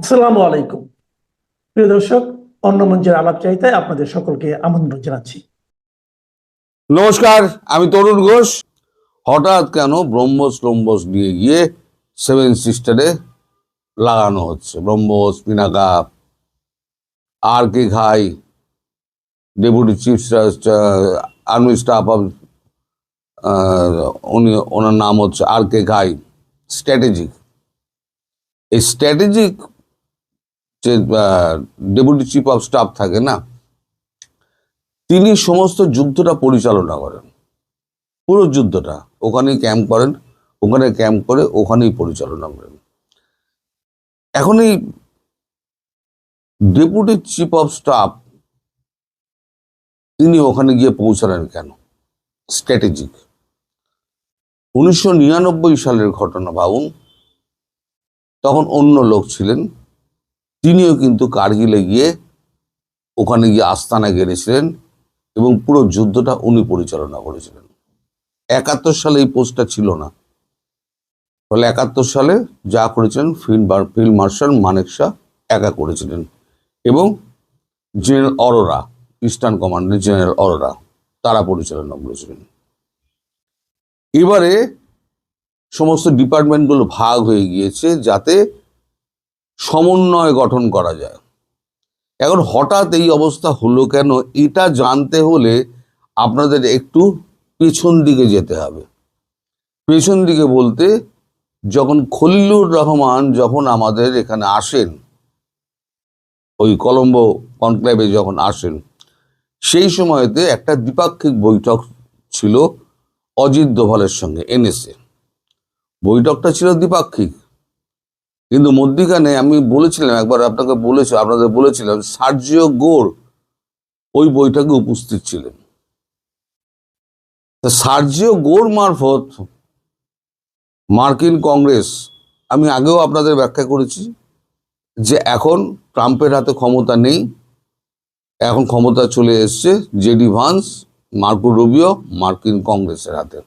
আসসালামু আলাইকুম। প্রিয় দর্শক, অন্য মঞ্চের আলাপ চাইতে আপনাদের সকলকে আমন্ত্রণ জানাচ্ছি। নমস্কার, আমি তরুণ ঘোষ। হঠাৎ কেন ব্রহ্মস ট্রম্বস নিয়ে গিয়ে সেভেন সিস্টারে লাগানো হচ্ছে? ব্রহ্মস, পিনাকা, আর কে Ghai, deputy chief army staff of উনি, ওনার নাম হচ্ছে আর কে ঘাই। স্ট্র্যাটেজিক। এই স্ট্র্যাটেজিক যে ডেপুটি চিফ অফ স্টাফ থাকে না, তিনি সমস্ত যুদ্ধটা পরিচালনা করেন। পুরো যুদ্ধটা। ওখানেই ক্যাম্প করেন, ওখানে ক্যাম্প করে ওখানেই পরিচালনা করেন। এখন এই ডেপুটি চিফ অফ স্টাফ, তিনি ওখানে গিয়ে পৌঁছালেন কেন? স্ট্র্যাটেজিক। উনিশশো নিরানব্বই সালের ঘটনা ভাবুন, তখন অন্য লোক ছিলেন তিনিও কিন্তু কার্গিলে গিয়ে ওখানে গিয়ে আস্তানা গেড়েছিলেন এবং পুরো যুদ্ধটা উনি পরিচালনা করেছিলেন। একাত্তর সালে এই পোস্টটা ছিল না। ফলে একাত্তর সালে যা করেছিলেন, field field marshal Manek Shah একা করেছিলেন এবং জেনারেল অরোরা, ইস্টার্ন কমান্ডের জেনারেল অরোরা, তারা পরিচালনা করেছিলেন। এবারে সমস্ত ডিপার্টমেন্টগুলো ভাগ হয়ে গিয়েছে যাতে সমন্বয় গঠন করা যায়। এখন হঠাৎ এই অবস্থা হলো কেন? এটা জানতে হলে আপনাদের একটু পেছন দিকে যেতে হবে। পেছন দিকে বলতে, যখন খলিলুর রহমান যখন আমাদের এখানে আসেন, ওই কলম্বো কনক্লেভে যখন আসেন, সেই সময়তে একটা দ্বিপাক্ষিক বৈঠক ছিল অজিত দোভালের সঙ্গে, এনএসএ। বৈঠকটা ছিল দ্বিপাক্ষিক। কিন্তু মধ্যিখানে আমি বলেছিলাম, একবার আপনাকে বলেছি, আপনাদের বলেছিলাম, সার্জিও গোর ওই বইটাকে উপস্থিত ছিলেন। সার্জিও গোর মারফত মার্কিন কংগ্রেস, আমি আগেও আপনাদের ব্যাখ্যা করেছি যে এখন ট্রাম্পের হাতে ক্ষমতা নেই, এখন ক্ষমতা চলে এসছে জেডি ভান্স, মার্কো রুবিও, মার্কিন কংগ্রেসের হাতে।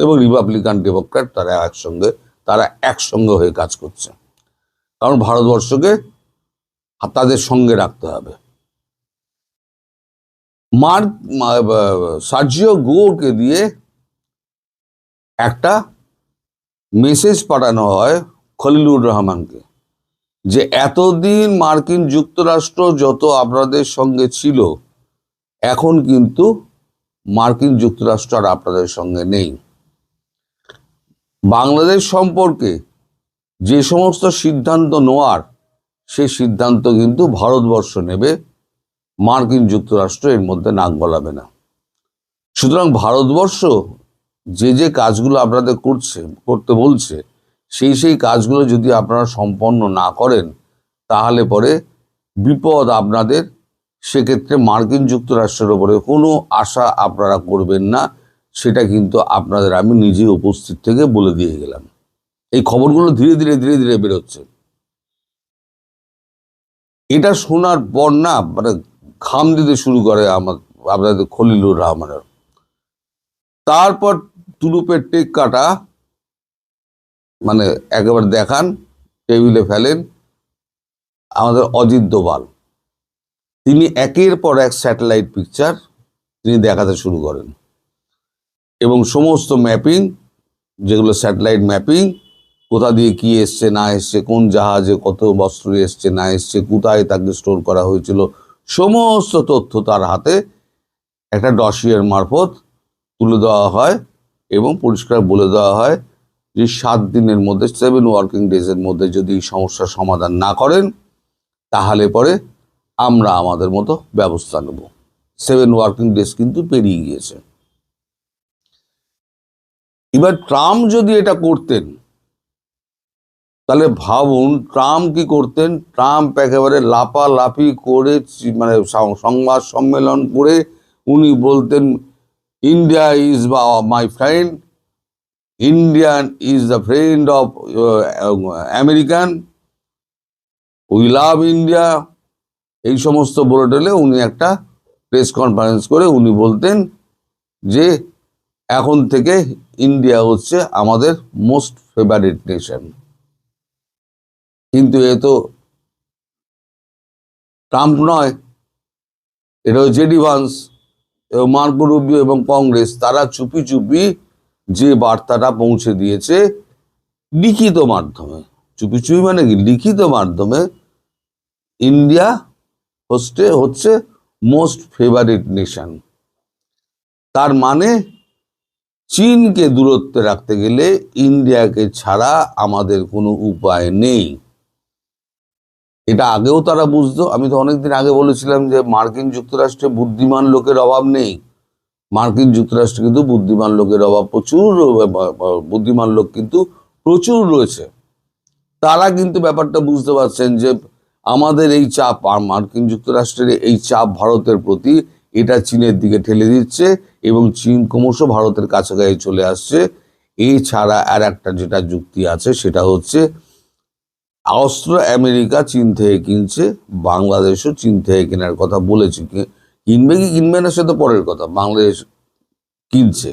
এবং রিপাবলিকান ডেমোক্র্যাট তারা একসঙ্গে তারা একসঙ্গে হয়ে কাজ করছে। কারণ ভারতবর্ষকে তাদের সঙ্গে রাখতে হবে। মার্ক সার্জিও গোকে দিয়ে একটা মেসেজ পাঠানো হয় খলিলুর রহমানকে যে, এতদিন মার্কিন যুক্তরাষ্ট্র যত আপনাদের সঙ্গে ছিল, এখন কিন্তু মার্কিন যুক্তরাষ্ট্র আর আপনাদের সঙ্গে নেই। বাংলাদেশ সম্পর্কে যে সমস্ত সিদ্ধান্ত নেওয়ার, সেই সিদ্ধান্ত কিন্তু ভারতবর্ষ নেবে, মার্কিন যুক্তরাষ্ট্র এর মধ্যে নাক গলাবে না। সুতরাং ভারতবর্ষ যে যে কাজগুলো আপনাদের করছে, করতে বলছে, সেই সেই কাজগুলো যদি আপনারা সম্পন্ন না করেন, তাহলে পরে বিপদ আপনাদের। সেক্ষেত্রে মার্কিন যুক্তরাষ্ট্রের ওপরে কোনো আশা আপনারা করবেন না। সেটা কিন্তু আপনাদের আমি নিজে উপস্থিত থেকে বলে দিয়ে গেলাম। এই খবরগুলো ধীরে ধীরে ধীরে ধীরে বেরোচ্ছে। এটা শোনার পর না মানে ঘাম দিতে শুরু করে আমার, আপনাদের খলিলুর রহমানের। তারপর তুলুপের টেক কাটা মানে একেবারে দেখান, টেবিলে ফেলেন আমাদের অজিত দোভাল। তিনি একের পর এক স্যাটেলাইট পিকচার তিনি দেখাতে শুরু করেন। এবং সমস্ত ম্যাপিং, যেগুলো স্যাটেলাইট ম্যাপিং, কোথা দিয়ে কি এসছে, না এসছে, কোন জাহাজে কত বস্ত্র এসছে, না এসছে, কোথায় তাকে স্টোর করা হয়েছিল, সমস্ত তথ্য তার হাতে একটা ডসিয়ার মারফত তুলে দেওয়া হয় এবং পরিষ্কার বলে দেওয়া হয় যে সাত দিনের মধ্যে সেভেন ওয়ার্কিং ডেজের মধ্যে যদি সমস্যার সমাধান না করেন, তাহলে পরে আমরা আমাদের মতো ব্যবস্থা নেব। সেভেন ওয়ার্কিং ডেজ কিন্তু পেরিয়ে গিয়েছে। এবার ট্রাম্প যদি এটা করতেন, তাহলে ভাবুন ট্রাম্প কি করতেন? ট্রাম্প একেবারে লাপালাপি করে মানে সংবাদ সম্মেলন করে উনি বলতেন ইন্ডিয়া ইজ বা my friend Indian is the friend of American we love India এই সমস্ত বলে টলে উনি একটা প্রেস কনফারেন্স করে উনি বলতেন যে এখন থেকে ইন্ডিয়া হচ্ছে আমাদের মোস্ট ফেভারিট নেশন কিন্তু এ তো ট্রাম্প নয়, এটা হচ্ছে জেডি ভান্স এবং মার্কো রুবিও এবং কংগ্রেস তারা চুপি চুপি যে বার্তাটা পৌঁছে দিয়েছে লিখিত মাধ্যমে। চুপি চুপি মানে কি? লিখিত মাধ্যমে ইন্ডিয়া হচ্ছে হচ্ছে মোস্ট ফেভারিট নেশন তার মানে চীনকে দূরত্বে রাখতে গেলে ইন্ডিয়াকে ছাড়া আমাদের কোনো উপায় নেই। এটা আগেও তারা বুঝতো। আমি তো অনেকদিন আগে বলেছিলাম যে মার্কিন যুক্তরাষ্ট্রে বুদ্ধিমান লোকের অভাব নেই। মার্কিন যুক্তরাষ্ট্রে কিন্তু বুদ্ধিমান লোকের অভাব প্রচুর বুদ্ধিমান লোক কিন্তু প্রচুর রয়েছে। তারা কিন্তু ব্যাপারটা বুঝতে পারছেন যে আমাদের এই চাপ, আর মার্কিন যুক্তরাষ্ট্রের এই চাপ ভারতের প্রতি, এটা চীনের দিকে ঠেলে দিচ্ছে। এবং চীন ক্রমশ ভারতের কাছাকাছি চলে আসছে। এছাড়া আর একটা যেটা যুক্তি আছে, সেটা হচ্ছে অস্ত্র আমেরিকা চীন থেকে কিনছে, বাংলাদেশও চীন থেকে কেনার কথা বলেছে। কিনবে কি কিনবে না সে তো পরের কথা, বাংলাদেশ কিনছে।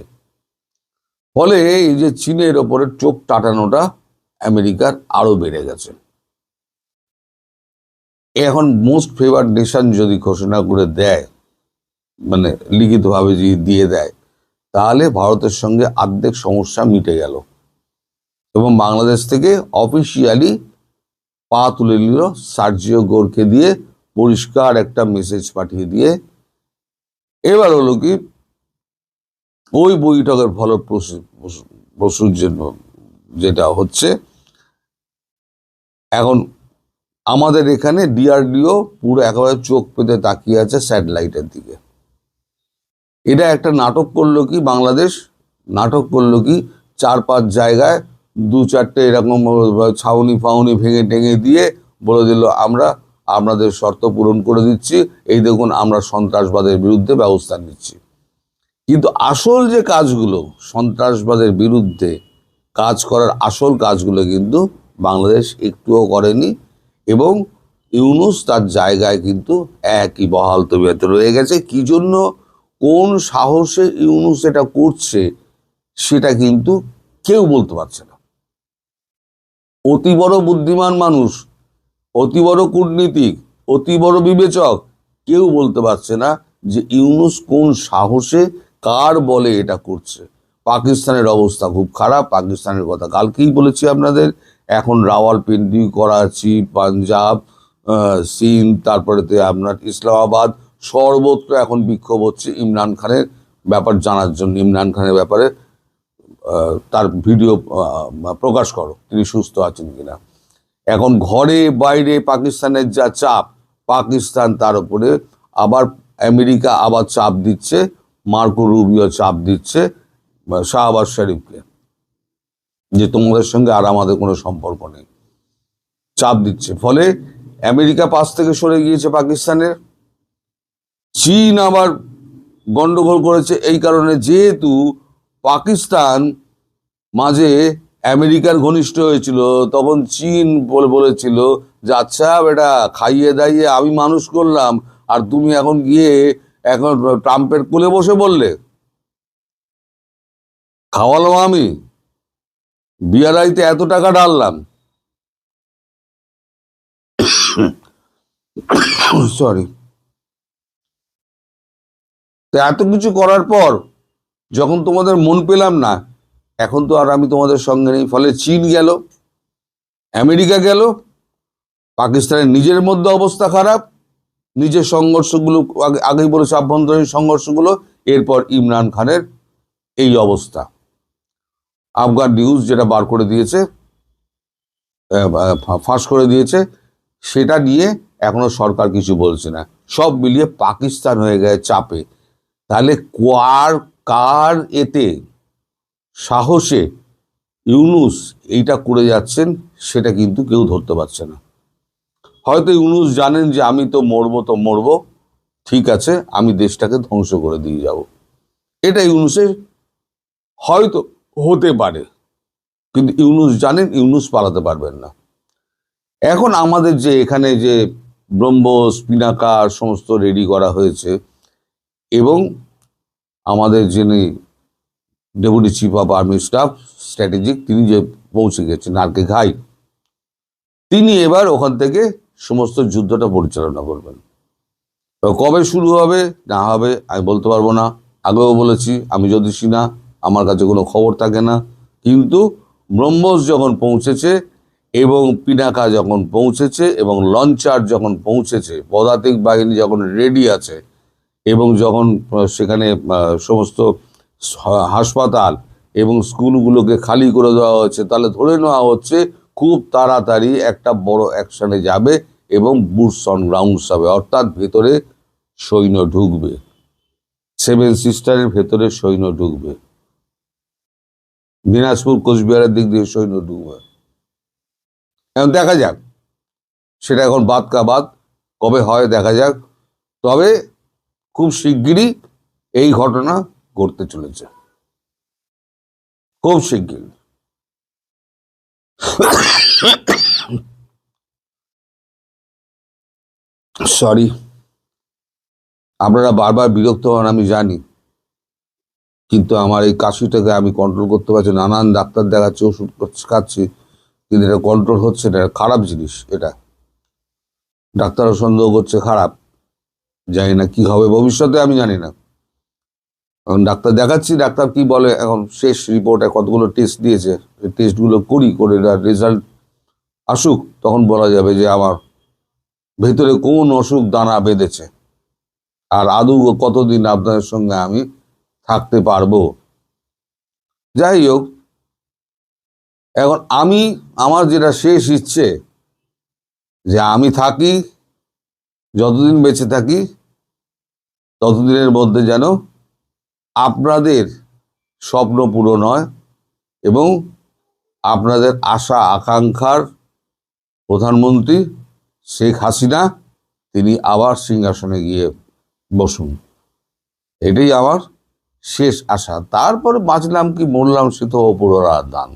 ফলে এই যে চীনের ওপরে চোখ টাটানোটা আমেরিকার আরও বেড়ে গেছে। এখন মোস্ট ফেভার নেশন যদি ঘোষণা করে দেয় মানে লিখিতভাবে যদি দিয়ে দেয়, তাহলে ভারতের সঙ্গে আর্ধেক সমস্যা মিটে গেল। এবং বাংলাদেশ থেকে অফিসিয়ালি পা তুলে নিল সার্জিও গোরকে দিয়ে, পরিষ্কার একটা মেসেজ পাঠিয়ে দিয়ে। এবার হলো কি, ওই বৈঠকের ফলপ্রসূর জন্য যেটা হচ্ছে, এখন আমাদের এখানে ডিআরডিও পুরো একেবারে চোখ পেতে তাকিয়ে আছে স্যাটেলাইটের দিকে। এটা একটা নাটক করল কি বাংলাদেশ? নাটক করল কি? চার পাঁচ জায়গায় দু চারটে এরকম ছাউনি ফাউনি ভেঙে টেঙে দিয়ে বলে দিল, আমরা, আপনাদের শর্ত পূরণ করে দিচ্ছি। এই দেখুন, আমরা সন্ত্রাসবাদের বিরুদ্ধে ব্যবস্থা নিচ্ছি। কিন্তু আসল যে কাজগুলো, সন্ত্রাসবাদের বিরুদ্ধে কাজ করার আসল কাজগুলো কিন্তু বাংলাদেশ একটুও করেনি এবং ইউনুস তার জায়গায় কিন্তু একই বহাল তবিয়াতে রয়ে গেছে। কি জন্য? কোন সাহসে ইউনুস এটা করছে সেটা কিন্তু কেউ বলতে পারছে না। অতি বড় বুদ্ধিমান মানুষ, অতি বড় কূটনীতিক, অতি বড় বিবেচক কেউ বলতে পারছে না যে ইউনুস কোন সাহসে কার বলে এটা করছে। পাকিস্তানের অবস্থা খুব খারাপ, পাকিস্তানের কথা কালকেই বলেছি আপনাদের। এখন রাওয়ালপিন্ডি, করাচি, পাঞ্জাব সিন্ধ তারপরে আপনার ইসলামাবাদ সর্বত্র এখন বিক্ষোভ হচ্ছে ইমরান খানের ব্যাপার জানার জন্য, ইমরান খানের ব্যাপারে তার ভিডিও প্রকাশ করো, তিনি সুস্থ আছেন কিনা। এখন ঘরে বাইরে পাকিস্তানের যা চাপ, পাকিস্তান তার উপরে আবার আমেরিকা আবার চাপ দিচ্ছে, মার্কো রুবিও চাপ দিচ্ছে, শাহবাজ শরীফকে, যে তোমাদের সঙ্গে আর আমাদের কোনো সম্পর্ক নেই। চাপ দিচ্ছে, ফলে আমেরিকা পাশ থেকে সরে গিয়েছে পাকিস্তানের। চীন আবার গন্ডগোল করেছে এই কারণে যেহেতু পাকিস্তান মাঝে আমেরিকার ঘনিষ্ঠ হয়েছিল, তখন চীন বলে বলেছিল যে আচ্ছা বেটা, খাইয়ে দাইয়ে আমি মানুষ করলাম, আর তুমি এখন গিয়ে এখন ট্রাম্পের কোলে বসে বললে। খাওয়ালাম আমি। বিয়ারাইতে এত টাকা ডাললাম সরি তো এত কিছু করার পর যখন তোমাদের মন পেলাম না, এখন তো আর আমি তোমাদের সঙ্গে নেই। ফলে চীন গেল, আমেরিকা গেল, পাকিস্তানের নিজের মধ্যে অবস্থা খারাপ, নিজের সংঘর্ষগুলো আগে- আগেই বলেছে, আভ্যন্তরীণ সংঘর্ষগুলো, এরপর ইমরান খানের এই অবস্থা। আফগান নিউজ যেটা বার করে দিয়েছে ফাঁস করে দিয়েছে, সেটা নিয়ে এখনও সরকার কিছু বলছে না। সব মিলিয়ে পাকিস্তান হয়ে গেছে চাপে। তাহলে কার কার এতে সাহসে ইউনুস এইটা করে যাচ্ছেন, সেটা কিন্তু কেউ ধরতে পারছে না। হয়তো ইউনুস জানেন যে আমি তো মরবো তো মরবো, ঠিক আছে, আমি দেশটাকে ধ্বংস করে দিয়ে যাব। এটা ইউনুসের হয়তো হতে পারে, কিন্তু ইউনুস জানেন, ইউনুস পালাতে পারবেন না। এখন আমাদের যে এখানে যে ব্রহ্মস, পিনাকার, সমস্ত রেডি করা হয়েছে এবং আমাদের যিনি deputy chief of army staff, strategic, তিনি যে পৌঁছে গেছেন নারকে ঘাই, তিনি এবার ওখান থেকে সমস্ত যুদ্ধটা পরিচালনা করবেন। কবে শুরু হবে, না হবে, আমি বলতে পারব না। আগেও বলেছি, আমি যদি না, আমার কাছে কোনো খবর থাকে না। কিন্তু ব্রহ্মস যখন পৌঁছেছে এবং পিনাকা যখন পৌঁছেছে এবং লঞ্চার যখন পৌঁছেছে, পদাতিক বাহিনী যখন রেডি আছে এবং যখন সেখানে সমস্ত হাসপাতাল এবং স্কুলগুলোকে খালি করে দেওয়া হচ্ছে তাহলে ধরে নেওয়া হচ্ছে খুব তাড়াতাড়ি একটা বড় অ্যাকশানে যাবে এবং বুটস অন গ্রাউন্ডস হবে, অর্থাৎ ভেতরে সৈন্য ঢুকবে। সেভেন সিস্টারের ভেতরে সৈন্য ঢুকবে। দিনাজপুর, কোচবিহারের দিক দিয়ে সৈন্য ঢুকবে। এখন দেখা যাক, সেটা এখন বাদ কা বাদ, কবে হয় দেখা যাক। তবে খুব শিগগিরই এই ঘটনা ঘটতে চলেছে। খুব শিগগিরই সরি, আপনারা বারবার বিরক্ত হন, আমি জানি। কিন্তু আমার এই কাশিটাকে আমি কন্ট্রোল করতে পারছি, নানান ডাক্তার দেখাচ্ছি, ওষুধ খাচ্ছি, কিন্তু এটা কন্ট্রোল হচ্ছে না খারাপ জিনিস এটা। ডাক্তারও সন্দেহ করছে, খারাপ। জানি না কি হবে ভবিষ্যতে, আমি জানি না। এখন ডাক্তার দেখাচ্ছি, ডাক্তার কি বলে, এখন শেষ রিপোর্টে কতগুলো টেস্ট দিয়েছে টেস্টগুলো করি, করে রেজাল্ট আসুক, তখন বলা যাবে যে আমার ভেতরে কোন অসুখ দানা বেঁধেছে। আর আদৌ কতদিন আপনাদের সঙ্গে আমি থাকতে পারব। যাই হোক, এখন আমি, আমার যেটা শেষ ইচ্ছে, যে আমি থাকি, যতদিন বেঁচে থাকি ততদিনের মধ্যে যেন আপনাদের স্বপ্ন পূরণ হয় এবং আপনাদের আশা, আকাঙ্ক্ষার প্রধানমন্ত্রী শেখ হাসিনা, তিনি আবার সিংহাসনে গিয়ে বসুন। এটাই আমার শেষ আশা। তারপরে বাঁচলাম কি, মরলাম সে তো ওপরওয়ালার দান।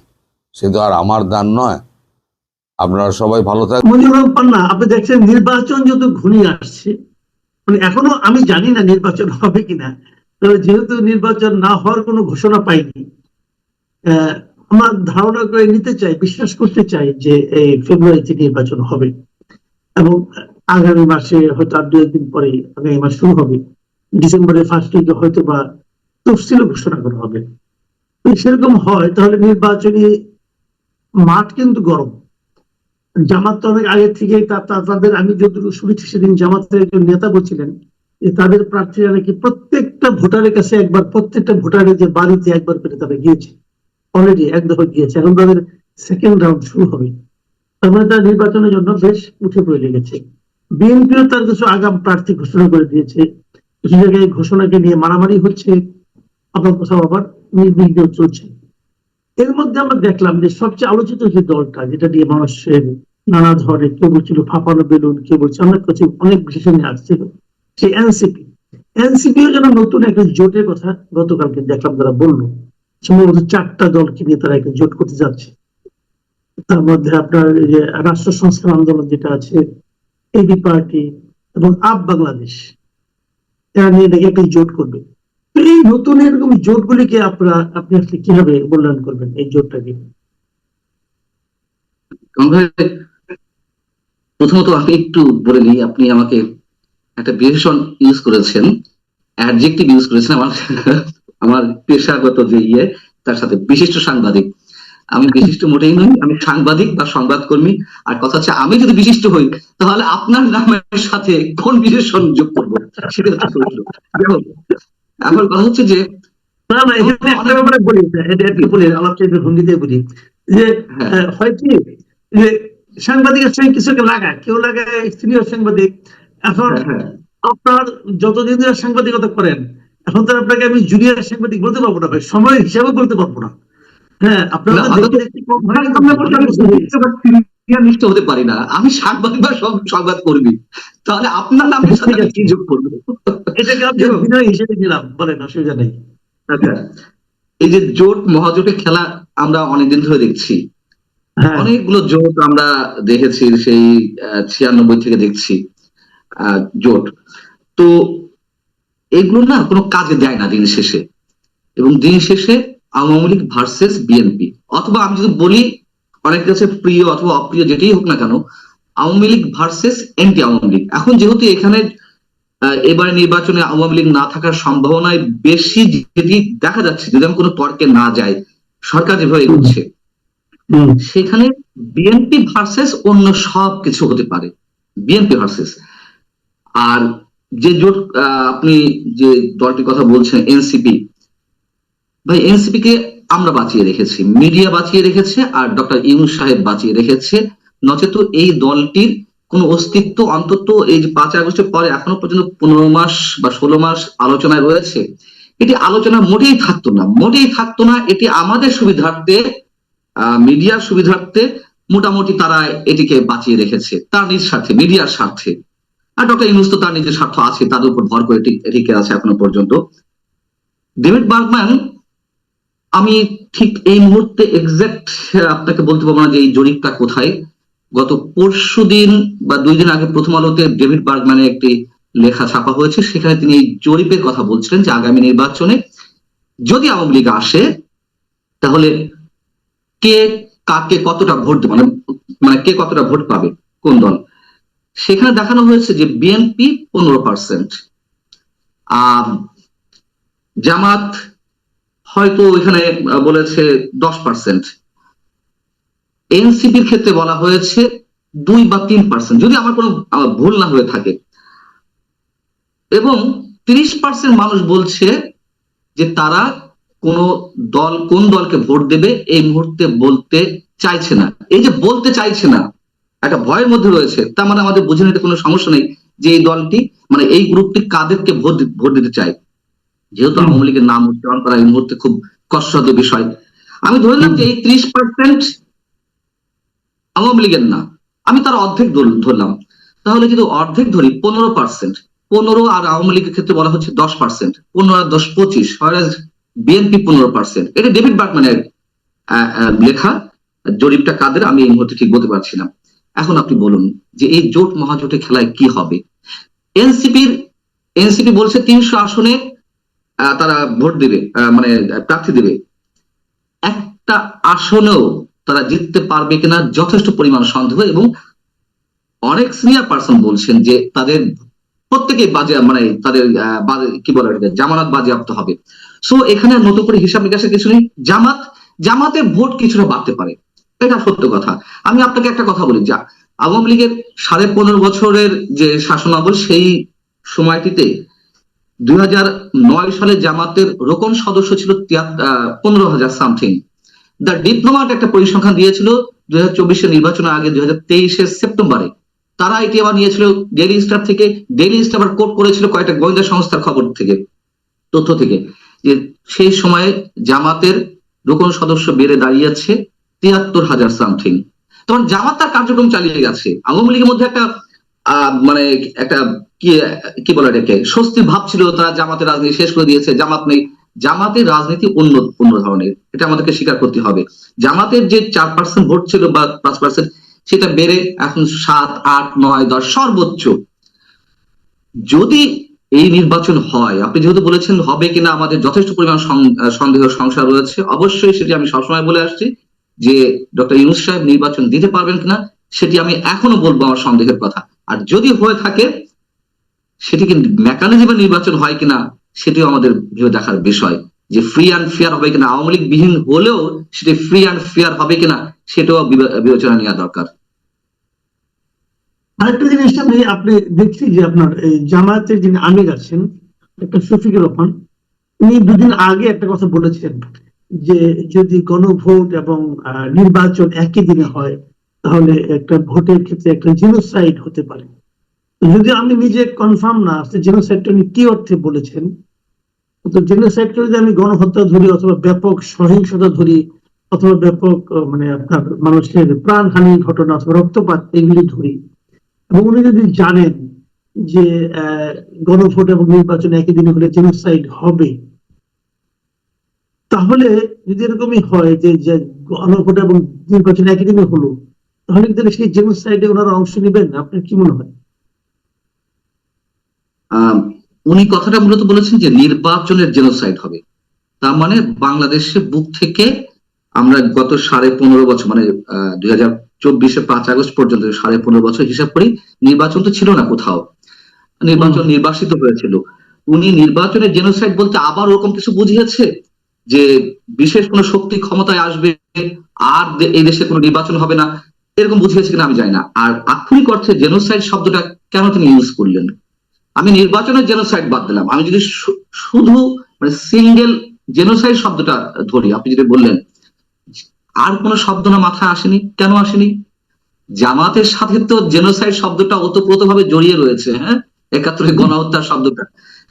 সে তো আর আমার দান নয়। আপনারা সবাই ভালো থাকবেন আপনি দেখছেন নির্বাচন যত ঘনিয়ে আসছে মানে এখনও আমি জানি না নির্বাচন হবে কিনা। তবে যেহেতু নির্বাচন না হওয়ার কোনো ঘোষণা পাইনি আমার ধারণা করে নিতে চাই, বিশ্বাস করতে চাই যে এই ফেব্রুয়ারিতে নির্বাচন হবে। এবং আগামী মাসে হয়তো আর দু একদিন পরে আগামী মাস শুরু হবে। ডিসেম্বরের ফার্স্ট উইকে হয়তো বা তফসিল ঘোষণা করা হবে। সেরকম হয়, তাহলে নির্বাচনী মাঠ কিন্তু গরম। জামাত তো অনেক আগে থেকে তাদের আমি যতটুকু শুনেছি সেদিন জামাতের একজন নেতা বলছিলেন যে তাদের প্রার্থীরা নাকি প্রত্যেকটা ভোটারের কাছে একবার প্রত্যেকটা ভোটারের যে বাড়িতে একবার করে তারা গিয়েছে। অলরেডি এক গিয়েছে। এখন তাদের সেকেন্ড রাউন্ড শুরু হবে। তার মানে তারা নির্বাচনের জন্য বেশ উঠে পড়ে লেগেছে বিএনপিও তার কিছু আগাম প্রার্থী ঘোষণা করে দিয়েছে। কিছু জায়গায় ঘোষণাকে নিয়ে মারামারি হচ্ছে। আবার কোথাও আবার নির্বিঘ্ন চলছে। এর মধ্যে আমরা দেখলাম যে সবচেয়ে আলোচিত যে দলটা, যেটা দিয়ে মানুষের নানা ধরনের কেউ বলছিল ফাঁপানো বেলুন কেউ বলছে অনেক কিছু অনেক বিশেষণে আসছিল সেই এনসিপি এনসিপিও যেন নতুন একটা জোটের কথা গতকালকে দেখলাম তারা বলল, সম্ভবত চারটা দলকে নিয়ে তারা একটা জোট করতে যাচ্ছে। তার মধ্যে আপনার যে রাষ্ট্র সংস্কার আন্দোলন যেটা আছে এবি পার্টি এবং আপ বাংলাদেশ, এরা নিয়ে নাকি একটা জোট করবে। এই নতুন এরকম জোটগুলিকে আপনারা, আপনি আসলে কীভাবে মূল্যায়ন করবেন এই জোটটাকে? প্রথমত আমি একটু বলে নিই আপনি আমাকে একটা বিশেষণ ইউজ করেছেন অ্যাডজেক্টিভ ইউজ করেছেন আমার আমার পেশাগত যে ইয়ে তার সাথে বিশিষ্ট সাংবাদিক। আমি বিশিষ্ট মোটেই নই, আমি সাংবাদিক বা সংবাদকর্মী। আর কথা হচ্ছে, আমি যদি বিশিষ্ট হই, তাহলে আপনার নামের সাথে কোন বিশেষণ যোগ করব? সেটা এখন কথা হচ্ছে যে না না এখানে একটা ব্যাপারে বলি এটা একটু বলি ভঙ্গিতে যে হ্যাঁ। হয় কি যে সাংবাদিকের সঙ্গে কিছুকে লাগায় কেউ লাগায় সিনিয়র সাংবাদিক। এখন হ্যাঁ, হ্যাঁ। আপনার যতদিন ধরে সাংবাদিকতা করেন এখন তো আপনাকে আমি জুনিয়র সাংবাদিক বলতে পারব না ভাই সময় হিসাবে বলতে পারব না। হ্যাঁ আপনারা নিষ্ঠ হতে পারি না। আমি সাংবাদিক বা সংবাদ কর্মী। তাহলে আপনার নামের সাথে কি যোগ করব? এটাকে হিসেবে নিলাম। বলেন অসুবিধা নেই। আচ্ছা। এই যে জোট মহাজোটের খেলা আমরা অনেকদিন ধরে দেখছি। হ্যাঁ। অনেকগুলো জোট আমরা দেখেছি সেই ছিয়ানব্বই থেকে দেখছি আহ, জোট। তো এগুলো না কোনো কাজে দেয় না দিন শেষে। এবং দিন শেষে আওয়ামী লীগ ভার্সেস বিএনপি অথবা আমি যদি বলি অনেকের কাছে প্রিয় অথবা অপ্রিয় যেটাই হোক না কেন আওয়ামী লীগ ভার্সেস এন্টি আওয়ামী লীগ। এখন যেহেতু এখানে এবারে নির্বাচনে আওয়ামী লীগ না থাকার সম্ভাবনায় বেশি যেটি দেখা যাচ্ছে যদি আমি কোনো তর্কে না যাই সরকার যেভাবে এগোচ্ছে সেখানে বিএনপি ভার্সেস অন্য সব কিছু হতে পারে বিএনপি ভার্সেস আর যে জোট আপনি যে দলটির কথা বলছেন এনসিপি ভাই এনসিপি কে আমরা বাঁচিয়ে রেখেছি, মিডিয়া বাঁচিয়ে রেখেছে আর ডক্টর ইউনুস সাহেব বাঁচিয়ে রেখেছে। নচেত এই দলটির কোন অস্তিত্ব, অন্তত এই যে পাঁচ আগস্টের পরে এখনও পর্যন্ত পনেরো মাস বা ষোলো মাস আলোচনায় রয়েছে, এটি আলোচনা মোটেই থাকতো না। মোটেই থাকতো না, এটি আমাদের সুবিধার্থে মিডিয়ার সুবিধার্থে মোটামুটি তারা এটিকে বাঁচিয়ে রেখেছে, তার নিজ স্বার্থে, মিডিয়ার স্বার্থে। আর ডক্টর ইউনুস তো তার নিজের স্বার্থ আছে, তার উপর ভর করে টিক- টিকে আছে এখনও পর্যন্ত। ডেভিড বার্গম্যান আমি ঠিক এই মুহূর্তে এক্সাক্ট আপনাকে বলতে পারব না যে এই জরিপটা কোথায়। গত পরশু দিন বা দুই দিন আগে প্রথম আলোতে ডেভিড বার্গম্যানের একটি লেখা ছাপা হয়েছে, সেখানে তিনি এই জরিপের কথা বলছিলেন যে আগামী নির্বাচনে যদি আওয়ামী লীগ আসে, তাহলে কে কাকে কতটা ভোট দেবে? মানে মানে কে কতটা ভোট পাবে? কোন দল? সেখানে দেখানো হয়েছে যে বিএনপি পনেরো পার্সেন্ট জামাত হয়তো এখানে বলেছে দশ পার্সেন্ট এনসিপির ক্ষেত্রে বলা হয়েছে দুই বা তিন পার্সেন্ট যদি আমার কোনো ভুল না হয়ে থাকে। এবং তিরিশ পার্সেন্ট মানুষ বলছে যে তারা কোন দল, কোন দলকে ভোট দেবে এই মুহূর্তে বলতে চাইছে না। এই যে বলতে চাইছে না, একটা ভয়ের মধ্যে রয়েছে, তার মানে আমাদের বুঝে নিতে কোনো সমস্যা নেই যে এই দলটি মানে এই গ্রুপটি কাদেরকে ভোট ভোট দিতে চায়। যেহেতু। আওয়ামী লীগের নাম উচ্চারণ করা এই মুহূর্তে খুব কষ্টসাধ্য বিষয়। আমি ধরে নিলাম যে এই ত্রিশ পার্সেন্ট আওয়ামী লীগের না আমি তার অর্ধেক ধর- ধরলাম। তাহলে যদি অর্ধেক ধরি পনেরো পার্সেন্ট পনেরো আর আওয়ামী লীগের ক্ষেত্রে বলা হচ্ছে দশ পার্সেন্ট পনেরো আর দশ পঁচিশ বিএনপি পনেরো পার্সেন্ট এটা ডেভিড আহ, লেখা। জরিপটা কাদের আমি এই মুহূর্তে ঠিক বলতে পারছি না। এখন আপনি বলুন যে এই জোট মহাজোটে খেলায় কি হবে? এনসিপির এনসিপি বলছে তিনশো আসনে তারা ভোট দিবে মানে প্রার্থী দিবে। একটা আসনেও তারা জিততে পারবে কিনা যথেষ্ট পরিমাণ সন্দেহ এবং অনেক সিনিয়র পার্সন বলছেন যে তাদের প্রত্যেকে বাজে মানে তাদের কি বলে জামানত বাজেয়াপ্ত হবে। সো এখানে নতুন করে হিসাব নিকাশের কিছু নেই। জামাত, জামাতে ভোট কিছুটা বাড়তে পারে। এটা সত্য কথা। আমি আপনাকে একটা কথা বলি, যা আওয়ামী লীগের সাড়ে পনেরো বছরের যে শাসনামল সেই সময়টিতে দুই হাজার নয় সালে জামাতের রোকন সদস্য ছিল পনেরো হাজার সামথিং। দ্য ডিপ্লোমাট একটা পরিসংখ্যান দিয়েছিল দুই হাজার চব্বিশের নির্বাচনের আগে, দুই হাজার তেইশের সেপ্টেম্বরে। তারা এটি আবার নিয়েছিল ডেইলি স্টার থেকে। ডেইলি স্টার আবার কোট করেছিল কয়েকটা গোয়েন্দা সংস্থার খবর থেকে, তথ্য থেকে, যে সেই সময়ে জামাতের রোকন সদস্য বেড়ে দাঁড়িয়েছে তিয়াত্তর হাজার সামথিং। তখন জামাত তার কার্যক্রম চালিয়ে গেছে। আওয়ামী লীগের মধ্যে একটা মানে একটা কি কি বলে এটাকে? স্বস্তি ভাব ছিল তারা জামাতের রাজনীতি শেষ করে দিয়েছে, জামাত নেই। জামাতের রাজনীতি অন্য অন্য ধরনের। এটা আমাদেরকে স্বীকার করতে হবে। জামাতের যে চার পার্সেন্ট ভোট ছিল বা পাঁচ পার্সেন্ট সেটা বেড়ে এখন সাত, আট, নয়, দশ সর্বোচ্চ। যদি এই নির্বাচন হয়, আপনি যেহেতু বলেছেন হবে কিনা আমাদের যথেষ্ট পরিমাণ সন্দেহ, সংশয় রয়েছে, অবশ্যই সেটি আমি সবসময় বলে আসছি যে ডক্টর ইউনুস সাহেব নির্বাচন দিতে পারবেন কিনা, সেটি আমি এখনও বলব আমার সন্দেহের কথা। আর যদি হয়ে থাকে, সেটি কিন্তু মেকানিজমে নির্বাচন হয় কিনা, সেটিও আমাদের ভেবে দেখার বিষয়। যে ফ্রি অ্যান্ড ফেয়ার হবে কিনা, আওয়ামী লীগ বিহীন হলেও সেটি ফ্রি অ্যান্ড ফেয়ার হবে কিনা, সেটাও বিবেচনা নেওয়া দরকার। আরেকটা জিনিস আমি, আপনি দেখছি যে আপনার জামায়াতের যিনি আমির আছেন, একটা রহমান, উনি দুদিন আগে একটা কথা বলেছেন যে যদি গণভোট এবং নির্বাচন একই দিনে হয় তাহলে একটা ভোটের ক্ষেত্রে একটা জেনোসাইড হতে পারে। যদি আমি নিজে কনফার্ম না আসতে জেনোসাইডটা উনি কি অর্থে বলেছেন? তো জেনোসাইডটা যদি আমি গণহত্যা ধরি অথবা ব্যাপক সহিংসতা ধরি, অথবা ব্যাপক মানে আপনার মানুষের প্রাণহানি ঘটনা অথবা রক্তপাত এগুলি ধরি, এবং উনি যদি জানেন যে গণভোট এবং নির্বাচন একই দিনে হলে জেনোসাইড হবে, তাহলে যদি এরকমই হয় যে গণভোট এবং নির্বাচন একই দিনে হলো কি সেই জেনোসাইডে ওনারা অংশ নেবেন, আপনার কি মনে হয়? উনি কথাটা মূলত বলেছেন যে নির্বাচনের জেনোসাইড হবে। তার মানে বাংলাদেশের বুক থেকে আমরা গত সাড়ে পনেরো বছর মানে দুই হাজার চব্বিশে পাঁচ আগস্ট পর্যন্ত সাড়ে পনেরো বছর হিসাব করি, নির্বাচন তো ছিল না কোথাও। নির্বাচন নির্বাসিত হয়েছিল। উনি নির্বাচনের জেনোসাইড বলতে আবার ওরকম কিছু বুঝিয়েছে? যে বিশেষ কোনো শক্তি ক্ষমতায় আসবে, আর এই দেশে কোনো নির্বাচন হবে না। এরকম বুঝিয়েছে কিনা আমি জানি না। আর আক্ষরিক অর্থে জেনোসাইড শব্দটা কেন তিনি ইউজ করলেন? আমি নির্বাচনের জেনোসাইড বাদ দিলাম। আমি যদি শুধু মানে সিঙ্গেল জেনোসাইড শব্দটা ধরি, আপনি যেটা বললেন, আর কোনো শব্দ না মাথায় আসেনি, কেন আসেনি? জামাতের সাথে তো জেনোসাইড শব্দটা ওতপ্রোতভাবে জড়িয়ে রয়েছে হ্যাঁ? একাত্তরের গণহত্যার শব্দটা।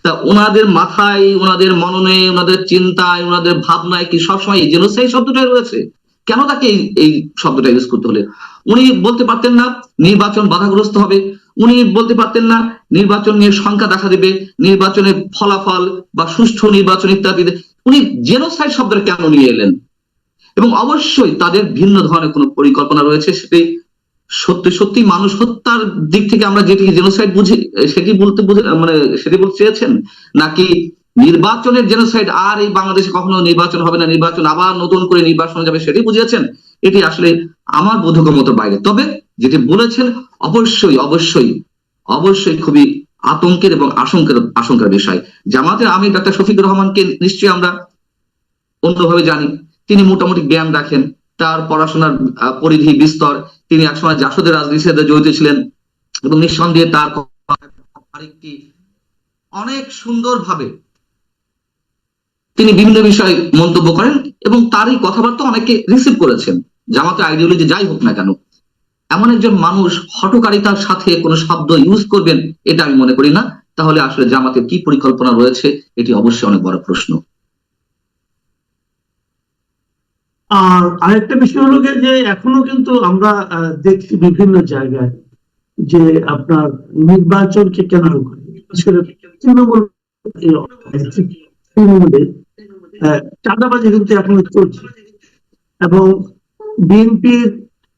তা ওনাদের মাথায়, ওনাদের মননে, ওনাদের চিন্তায়, ওনাদের ভাবনায় কি সবসময় জেনোসাইড শব্দটাই রয়েছে? কেন তাকে এই এই শব্দটা ইউজ করতে হলে? উনি বলতে পারতেন না, নির্বাচন বাধাগ্রস্ত হবে। উনি বলতে পারতেন না, নির্বাচন নিয়ে সংখ্যা দেখা দেবে, নির্বাচনের ফলাফল বা সুষ্ঠু নির্বাচন ইত্যাদি। উনি জেনোসাইড শব্দটা কেন নিয়ে এলেন? এবং অবশ্যই তাদের ভিন্ন ধরনের কোনো পরিকল্পনা রয়েছে, সেটি সত্যি সত্যি মানুষ হত্যার দিক থেকে আমরা যেটিকে জেনোসাইড বুঝি, সেটি বলতে মানে সেটি বলতে চেয়েছেন? নাকি নির্বাচনের জেনোসাইড আর এই বাংলাদেশে কখনো নির্বাচন হবে না, নির্বাচন আবার নতুন করে নির্বাচন যাবে সেটি বুঝিয়েছেন। এটি আসলে আমার বোধগম্যতার বাইরে। তবে যেটি বলেছেন, অবশ্যই অবশ্যই অবশ্যই খুবই আতঙ্কের এবং আশঙ্কার আশঙ্কার বিষয়। জামাতের আমি ডাক্তার শফিকুর রহমানকে নিশ্চয়ই আমরা অন্যভাবে জানি। তিনি মোটামুটি জ্ঞান রাখেন। তার পড়াশোনার পরিধি, বিস্তর। তিনি একসময় জাসদের রাজনীতির সাথে জড়িত ছিলেন এবং নিঃসন্দেহে তার অনেক সুন্দরভাবে তিনি বিভিন্ন বিষয়ে মন্তব্য করেন এবং তারই কথাবার্তা অনেকে রিসিভ করেছেন। জামাতের আইডিওলজি যাই হোক না কেন এমন একজন মানুষ হটকারিতার সাথে কোনো শব্দ ইউজ করবেন এটা আমি মনে করি না। তাহলে আসলে জামাতের কি পরিকল্পনা রয়েছে এটি অবশ্যই অনেক বড় প্রশ্ন। আর আরেকটা বিষয় হলো যে এখনও কিন্তু আমরা দেখছি বিভিন্ন জায়গায় যে আপনার নির্বাচনকে কেন্দ্র করে তৃণমূল এই তৃণমূলে আহ, চাঁদাবাজি কিন্তু এখনও চলছে। এবং বিএনপির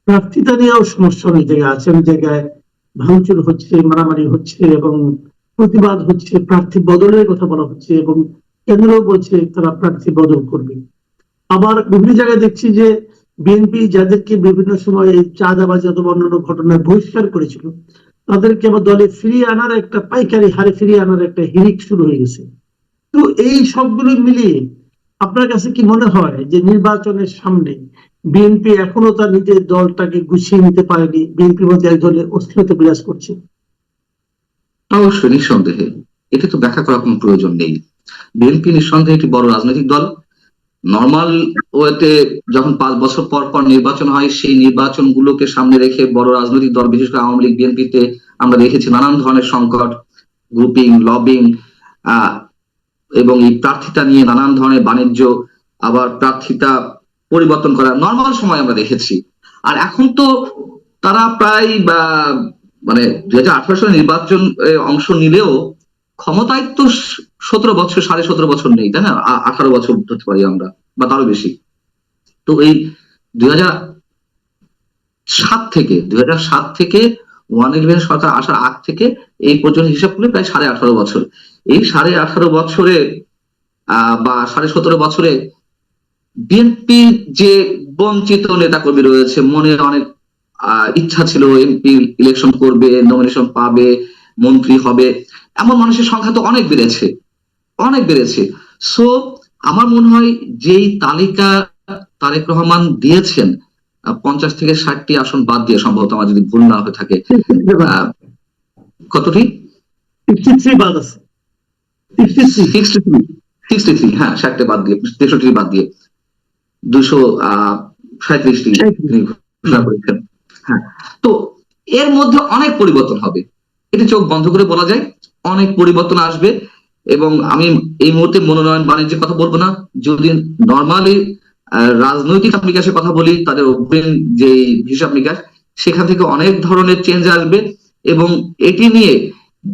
প্রার্থিতা নিয়েও সমস্যা অনেক জায়গায় আছে। অনেক জায়গায় ভাঙচুর হচ্ছে, মারামারি হচ্ছে এবং প্রতিবাদ হচ্ছে, প্রার্থী বদলের কথা বলা হচ্ছে এবং কেন্দ্রও বলছে তারা প্রার্থী বদল করবে। আবার বিভিন্ন জায়গায় দেখছি যে বিএনপি যাদেরকে বিভিন্ন সময় এই চাঁদাবাজি অথবা অন্যান্য ঘটনায় বহিষ্কার করেছিল, তাদেরকে আবার দলে ফিরিয়ে আনার একটা পাইকারি হারে ফিরিয়ে আনার একটা হিরিক শুরু হয়ে গেছে। তো এই সবগুলো মিলিয়ে আপনার কাছে কি মনে হয় যে নির্বাচনের সামনে বিএনপি এখনও তার নিজের দলটাকে গুছিয়ে নিতে পারেনি? বিএনপির মধ্যে এক ধরনের অস্থিরতা বিরাজ করছে। অবশ্যই, নিঃসন্দেহে। এটা তো ব্যাখ্যা করার কোনো প্রয়োজন নেই। বিএনপি নিঃসন্দেহে একটি বড় রাজনৈতিক দল। নর্মাল ওয়েতে যখন পাঁচ বছর পর পর নির্বাচন হয়, সেই নির্বাচন গুলোকে সামনে রেখে বড় রাজনৈতিক দল, বিশেষ করে আওয়ামী লীগ, বিএনপিতে আমরা দেখেছি নানান ধরনের সংকট গ্রুপিং লবিং এবং এই প্রার্থিতা নিয়ে নানান ধরনের বাণিজ্য, আবার প্রার্থিতা পরিবর্তন করা নর্মাল সময় আমরা দেখেছি। আর এখন তো তারা প্রায় বা মানে দুই হাজার আঠারো সালে নির্বাচন অংশ নিলেও ক্ষমতায় তো সতেরো বছর, সাড়ে সতেরো বছর নেই, তাই না? আঠারো বছর ধরতে পারি আমরা, বা তারও বেশি। তো এই দুই সাত থেকে, দুই সাত থেকে ওয়ান ইলেভেন সরকার আসার আগ থেকে এই পর্যন্ত হিসাব করলে প্রায় সাড়ে আঠারো বছর। এই সাড়ে আঠারো বছরে বা সাড়ে সতেরো বছরে বিএনপি যে বঞ্চিত নেতাকর্মী রয়েছে, মনে অনেক ইচ্ছা ছিল এমপি ইলেকশন করবে নমিনেশন পাবে, মন্ত্রী হবে। এমন মানুষের সংখ্যা তো অনেক বেড়েছে অনেক বেড়েছে। সো আমার মনে হয় যেই তালিকা তারেক রহমান দিয়েছেন পঞ্চাশ থেকে ষাটটি আসন বাদ দিয়ে সম্ভবত আমার যদি ভুল না হয়ে থাকে কতটি? বাদ আছে। সিক্সটি থ্রি হ্যাঁ ষাটটি বাদ দিয়ে তেষট্টি বাদ দিয়ে। দুশো আহ সাঁত্রিশটি তিনি ঘোষণা করেছেন। হ্যাঁ তো এর মধ্যে অনেক পরিবর্তন হবে। এটি চোখ বন্ধ করে বলা যায় অনেক পরিবর্তন আসবে এবং আমি এই মুহূর্তে মনোনয়ন বাণিজ্যের কথা বলব না। যদি নর্মালি রাজনৈতিক নিকাশের কথা বলি তাদের যে হিসাব নিকাশ সেখান থেকে অনেক ধরনের চেঞ্জ আসবে এবং এটি নিয়ে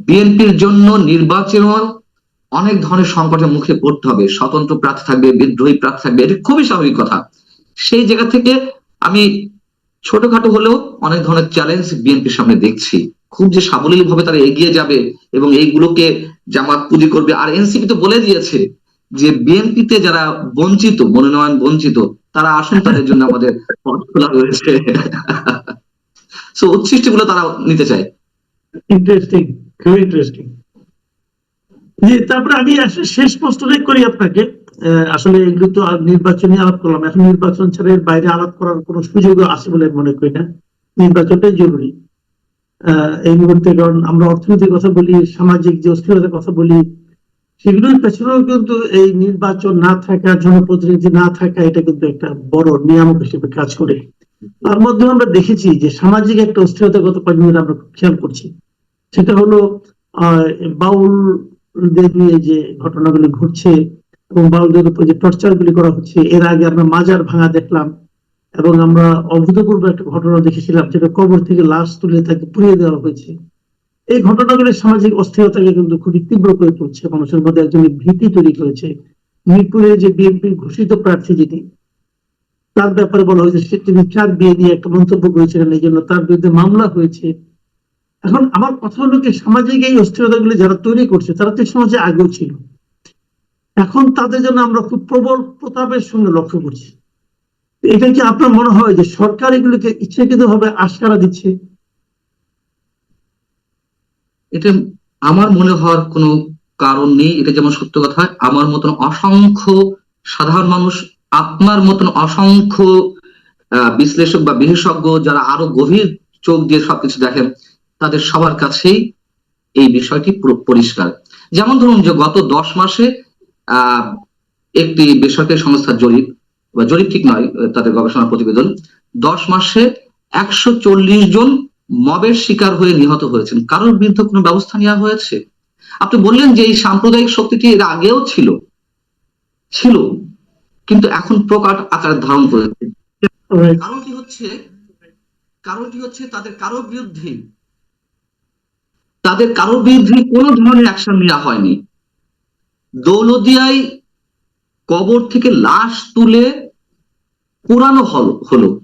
বিএনপির জন্য নির্বাচন অনেক ধরনের সংকটের মুখে পড়তে হবে। স্বতন্ত্র প্রার্থী থাকবে, বিদ্রোহী প্রার্থী থাকবে, এটি খুবই স্বাভাবিক কথা। সেই জায়গা থেকে আমি ছোটখাটো হলেও অনেক ধরনের চ্যালেঞ্জ বিএনপির সামনে দেখছি। খুব যে সাবলীল ভাবে তারা এগিয়ে যাবে এবং এইগুলোকে জামাত পুঁজি করবে। আর এনসিপি তো বলে দিয়েছে যে বিএনপিতে যারা বঞ্চিত, মনোনয়ন বঞ্চিত, তারা আসুন, তাদের জন্য আমাদের পথ খোলা রয়েছে। উচ্ছিষ্ট তারা নিতে চায়। ইন্টারেস্টিং খুব ইন্টারেস্টিং জি তারপরে আমি শেষ করি আপনাকে। আসলে এগুলো তো নির্বাচনী আলাপ করলাম। এখন নির্বাচন ছাড়া বাইরে আলাপ করার কোনো সুযোগ আছে বলে মনে করি না। নির্বাচনটাই জরুরি। এই মুহূর্তে কারণ আমরা অর্থনীতির কথা বলি সামাজিক যে অস্থিরতার কথা বলি সেগুলোর পেছনেও কিন্তু এই নির্বাচন না থাকা জনপ্রতিনিধি না থাকা এটা কিন্তু একটা বড় নিয়ামক হিসেবে কাজ করে। তার মধ্যে আমরা দেখেছি যে সামাজিক একটা অস্থিরতা গত কয়েকদিন আমরা খেয়াল করছি। সেটা হলো আহ, যে ঘটনাগুলি ঘটছে এবং উপর যে করা হচ্ছে, এর আগে আমরা মাজার ভাঙা দেখলাম এবং আমরা অভূতপূর্ব একটা ঘটনা দেখেছিলাম যেটা কবর থেকে লাশ তুলে তাকে পুড়িয়ে দেওয়া হয়েছে। এই ঘটনাগুলি সামাজিক অস্থিরতাকে কিন্তু খুবই তীব্র করে তুলছে, মানুষের মধ্যে একজন ভীতি তৈরি করেছে। মিরপুরে যে বিএনপি ঘোষিত প্রার্থী যেটি তার ব্যাপারে বলা হয়েছে সে তিনি চার বিয়ে নিয়ে একটা মন্তব্য করেছিলেন, এই জন্য তার বিরুদ্ধে মামলা হয়েছে। এখন আমার কথা হলো কি, সামাজিক এই অস্থিরতাগুলি যারা তৈরি করছে, তারা তো সমাজে আগেও ছিল। এখন তাদের জন্য আমরা খুব প্রবল প্রতাপের সঙ্গে লক্ষ্য করছি। এটা কি আপনার মনে হয় যে সরকার এগুলিকে ইচ্ছাকৃত ভাবে আশকারা দিচ্ছে? এটা আমার মনে হওয়ার কোনো কারণ নেই, এটা যেমন সত্য কথা, আমার মতন অসংখ্য সাধারণ মানুষ, আপনার মতন অসংখ্য বিশ্লেষক বা বিশেষজ্ঞ যারা আরও গভীর চোখ দিয়ে সবকিছু দেখেন তাদের সবার কাছেই এই বিষয়টি পুরো পরিষ্কার। যেমন ধরুন যে গত দশ মাসে একটি বেসরকারি সংস্থার জরিপ, বা জরিপ ঠিক নয়, তাদের গবেষণা প্রতিবেদন, দশ মাসে একশো চল্লিশ জন মবের শিকার হয়ে নিহত হয়েছেন। কারোর বিরুদ্ধে কোনো ব্যবস্থা নেওয়া হয়েছে? আপনি বললেন যে এই সাম্প্রদায়িক শক্তিটি এর আগেও ছিল। ছিল। কিন্তু এখন প্রকাট আকার ধারণ করেছে। কারণটি হচ্ছে কারণটি হচ্ছে তাদের কারোর বিরুদ্ধে তাদের কারোর বিরুদ্ধে কোনো ধরনের অ্যাকশন নেওয়া হয়নি। দৌলদিয়ায় কবর থেকে লাশ তুলে হলো হলো।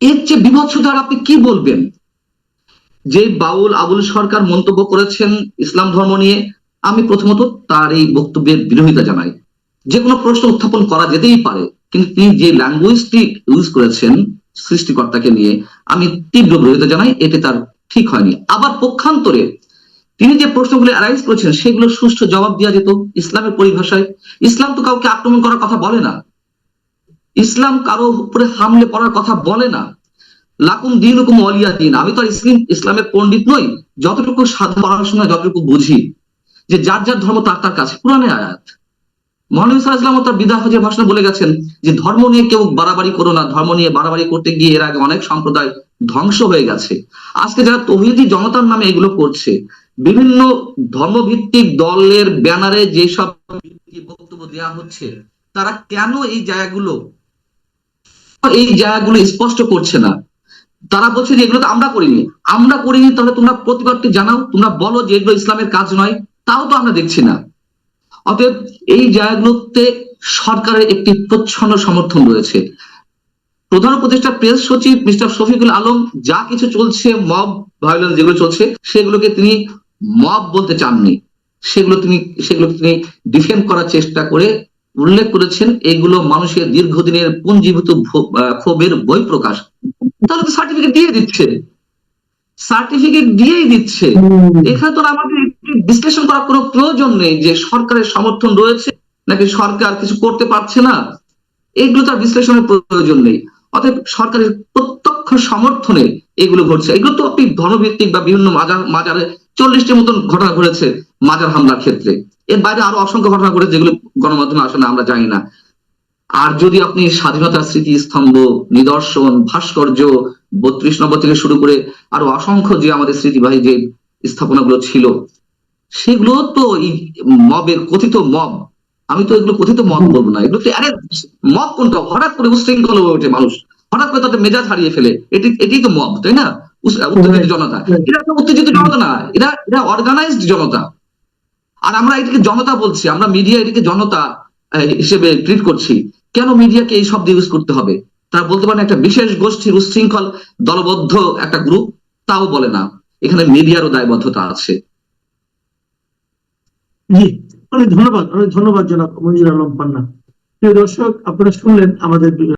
এর চেয়ে বিভৎসতার আপনি কি বলবেন? যে বাউল আবুল সরকার মন্তব্য করেছেন ইসলাম ধর্ম নিয়ে, আমি প্রথমত তার এই বক্তব্যের বিরোধিতা জানাই। যে কোনো প্রশ্ন উত্থাপন করা যেতেই পারে, কিন্তু তিনি যে ল্যাঙ্গুয়েজটি ইউজ করেছেন সৃষ্টিকর্তাকে নিয়ে, আমি তীব্র বিরোধিতা জানাই, এতে তার ঠিক হয়নি। আবার পক্ষান্তরে তিনি যে প্রশ্নগুলো অ্যারাইজ করেছেন, সেগুলো সুষ্ঠু জবাব দেওয়া যেত ইসলামের পরিভাষায়। ইসলাম তো কাউকে আক্রমণ করার কথা বলে না। ইসলাম কারও উপরে হামলে পড়ার কথা বলে না। লাকুম দিন হুকুম অলিয়া দিন। আমি তো আর ইসলাম, ইসলামের পণ্ডিত নই। যতটুকু সাধারণ পড়াশোনা, যতটুকু বুঝি যে যার যার ধর্ম তার তার কাছে। পুরানে আয়াত। মহানবী তার বিদা হজের ভাষণে বলে গেছেন যে ধর্ম নিয়ে কেউ বাড়াবাড়ি করো না, ধর্ম নিয়ে বাড়াবাড়ি করতে গিয়ে এর আগে অনেক সম্প্রদায় ধ্বংস হয়ে গেছে। আজকে যারা তহিদি জনতার নামে এগুলো করছে, বিভিন্ন ধর্মভিত্তিক দলের ব্যানারে যেসব বক্তব্য দেওয়া হচ্ছে, তারা কেন এই জায়গাগুলো এই জায়গাগুলো স্পষ্ট করছে না? তারা বলছে যে এগুলো তো আমরা করিনি। আমরা করিনি, তাহলে তোমরা প্রতিবাদটি জানাও, তোমরা বলো যে এগুলো ইসলামের কাজ নয়, তাও তো আমরা দেখছি না। অতএব এই জায়গাগুলোতে সরকারের একটি প্রচ্ছন্ন সমর্থন রয়েছে। প্রধান উপদেষ্টা প্রেস সচিব মিস্টার শফিকুল আলম যা কিছু চলছে মব ভায়োলেন্স যেগুলো চলছে সেগুলোকে তিনি মব বলতে চাননি। সেগুলো তিনি সেগুলোকে তিনি ডিফেন্ড করার চেষ্টা করে উল্লেখ করেছেন এগুলো মানুষের দীর্ঘদিনের পুঞ্জীভূত ক্ষোভের বই প্রকাশ। তাহলে তো সার্টিফিকেট দিয়ে দিচ্ছে। সার্টিফিকেট দিয়েই দিচ্ছে। এখানে তো আমাদের একটু বিশ্লেষণ করার কোনো প্রয়োজন নেই যে সরকারের সমর্থন রয়েছে নাকি সরকার কিছু করতে পারছে না। এগুলো তার বিশ্লেষণের প্রয়োজন নেই। অতএব সরকারের প্রত্যক্ষ সমর্থনে এগুলো ঘটছে। এগুলো তো আপনি ধর্মভিত্তিক বা বিভিন্ন মাজার, মাজারে চল্লিশটির মতন ঘটনা ঘটেছে মাজার হামলার ক্ষেত্রে। এর বাইরে আরও অসংখ্য ঘটনা ঘটেছে যেগুলো গণমাধ্যমে আসলে আমরা জানি না। আর যদি আপনি স্বাধীনতার স্মৃতিস্তম্ভ, নিদর্শন, ভাস্কর্য, বত্রিশ নম্বর থেকে শুরু করে আরও অসংখ্য যে আমাদের স্মৃতিবাহী যে স্থাপনাগুলো ছিল সেগুলো তো মবের কথিত মব। আমি তো এগুলো কথিত মব বলব না। এগুলো আরে মব কোনটা? হঠাৎ করে উশৃঙ্খল হয়ে ওঠে মানুষ। হঠাৎ করে তাদের মেজাজ হারিয়ে ফেলে। এটি এটি তো মব, তাই না? উত্তেজিত জনতা। এরা তো উত্তেজিত জনতা না। এরা এরা অর্গানাইজড জনতা। আর আমরা এটিকে জনতা বলছি। আমরা মিডিয়া এটিকে জনতা হিসেবে ট্রিট করছি। কেন মিডিয়াকে এই শব্দ ইউজ করতে হবে? তারা বলতে পারেন একটা বিশেষ গোষ্ঠীর উচ্ছৃঙ্খল দলবদ্ধ একটা গ্রুপ তাও বলে না। এখানে মিডিয়ারও দায়বদ্ধতা আছে। জি অনেক ধন্যবাদ অনেক ধন্যবাদ জনাব মঞ্জুর আলম পান্না। প্রিয় দর্শক আপনারা শুনলেন আমাদের